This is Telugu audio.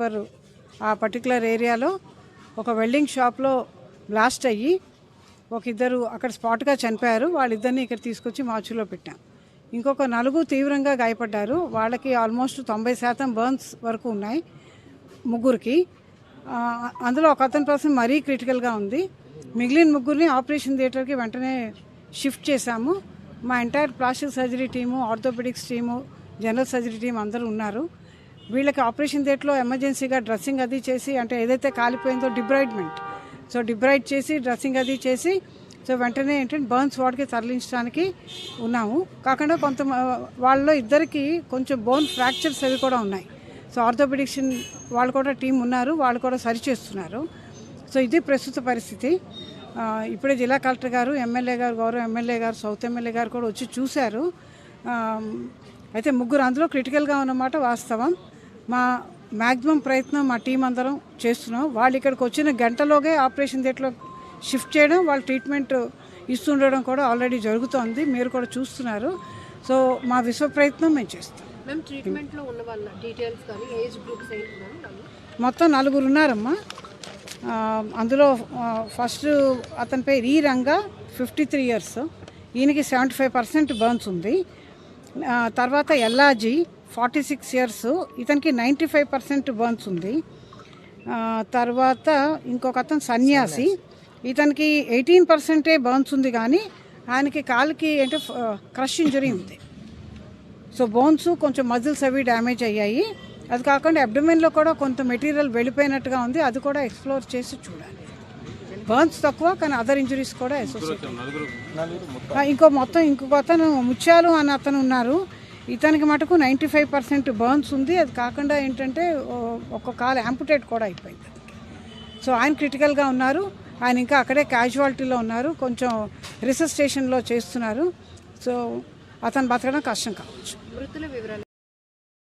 వారు ఆ పర్టికులర్ ఏరియాలో ఒక వెల్డింగ్ షాప్లో బ్లాస్ట్ అయ్యి ఒక ఇద్దరు అక్కడ స్పాట్గా చనిపోయారు. వాళ్ళిద్దరిని ఇక్కడ తీసుకొచ్చి మార్చులో పెట్టాం. ఇంకొక నలుగురు తీవ్రంగా గాయపడ్డారు. వాళ్ళకి ఆల్మోస్ట్ తొంభై శాతం బర్న్స్ వరకు ఉన్నాయి ముగ్గురికి. అందులో ఒక అతని పర్సన్ మరీ క్రిటికల్గా ఉంది. మిగిలిన ముగ్గురిని ఆపరేషన్ థియేటర్కి వెంటనే షిఫ్ట్ చేశాము. మా entire plastic surgery team orthopaedics team general surgery team అందరూ ఉన్నారు. వీళ్ళకి ఆపరేషన్ థియేటర్లో ఎమర్జెన్సీగా డ్రెస్సింగ్ అది చేసి అంటే ఏదైతే కాలిపోయిందో డిబ్రైడ్మెంట్ సో డిబ్రైడ్ చేసి డ్రెస్సింగ్ అది చేసి సో వెంటనే ఏంటంటే బర్న్స్ వార్డ్కి తరలించడానికి ఉన్నాము. కాకుండా కొంత వాళ్ళలో ఇద్దరికి కొంచెం బోన్ ఫ్రాక్చర్స్ అవి కూడా ఉన్నాయి. సో ఆర్థోపెడిక్షన్ వాళ్ళు కూడా టీం ఉన్నారు వాళ్ళు కూడా సరిచేస్తున్నారు సో ఇది ప్రస్తుత పరిస్థితి. ఇప్పుడే జిల్లా కలెక్టర్ గారు ఎమ్మెల్యే గారు గౌరవ ఎమ్మెల్యే గారు సౌత్ ఎమ్మెల్యే గారు కూడా వచ్చి చూశారు. అయితే ముగ్గురు అందులో క్రిటికల్గా ఉన్నమాట వాస్తవం. మా మ్యాక్సిమం ప్రయత్నం మా టీం అందరం చేస్తున్నాం. వాళ్ళు ఇక్కడికి వచ్చిన గంటలోగే ఆపరేషన్ థియేటర్లో షిఫ్ట్ చేయడం వాళ్ళ ట్రీట్మెంట్ ఇస్తుండడం కూడా ఆల్రెడీ జరుగుతోంది. మీరు కూడా చూస్తున్నారు. సో మా విశ్వ ప్రయత్నం మేము చేస్తాం. మేము ట్రీట్మెంట్లో ఉన్న వాళ్ళ డీటెయిల్స్ కానీ ఏజ్ గ్రూప్స్? మొత్తం నలుగురు ఉన్నారమ్మా. అందులో ఫస్ట్ అతని పేరు ఈ రంగా ఫిఫ్టీ త్రీ ఇయర్స్. ఈయనకి సెవెంటీ ఫైవ్ పర్సెంట్ బర్న్స్ ఉంది. తర్వాత ఎల్లాజీ ఫార్టీ సిక్స్ ఇయర్స్. ఇతనికి నైంటీ ఫైవ్ పర్సెంట్ బర్న్స్ ఉంది. ఆ, తర్వాత ఇంకొక అతను సన్యాసి. ఇతనికి ఎయిటీన్ పర్సెంటే బర్న్స్ ఉంది కానీ ఆయనకి కాలుకి అంటే క్రష్ ఇంజరీ ఉంది. సో బోన్స్ కొంచెం మజిల్స్ అవి డ్యామేజ్ అయ్యాయి. అది కాకుండా అబ్డమెన్లో కూడా కొంత మెటీరియల్ వెళ్ళిపోయినట్టుగా ఉంది. అది కూడా ఎక్స్ప్లోర్ చేసి చూడాలి. బర్న్స్ తక్కువ కానీ అదర్ ఇంజరీస్ కూడా అసోసియేట్ ఇంకో మొత్తం ఇంకొక అతను ముత్యాలు అని అతను ఉన్నారు. ఇతనికి మటుకు నైంటీ ఫైవ్ పర్సెంట్ బర్న్స్ ఉంది. అది కాకుండా ఏంటంటే ఒక కాలు యాంపుటేట్ కూడా అయిపోయింది సో ఆయన క్రిటికల్గా ఉన్నారు. ఆయన ఇంకా అక్కడే క్యాజువాలిటీలో ఉన్నారు. కొంచెం రిసర్చ్ స్టేషన్లో చేస్తున్నారు. సో అతను బతకడం కష్టం కావచ్చు. మృతుల వివరాలు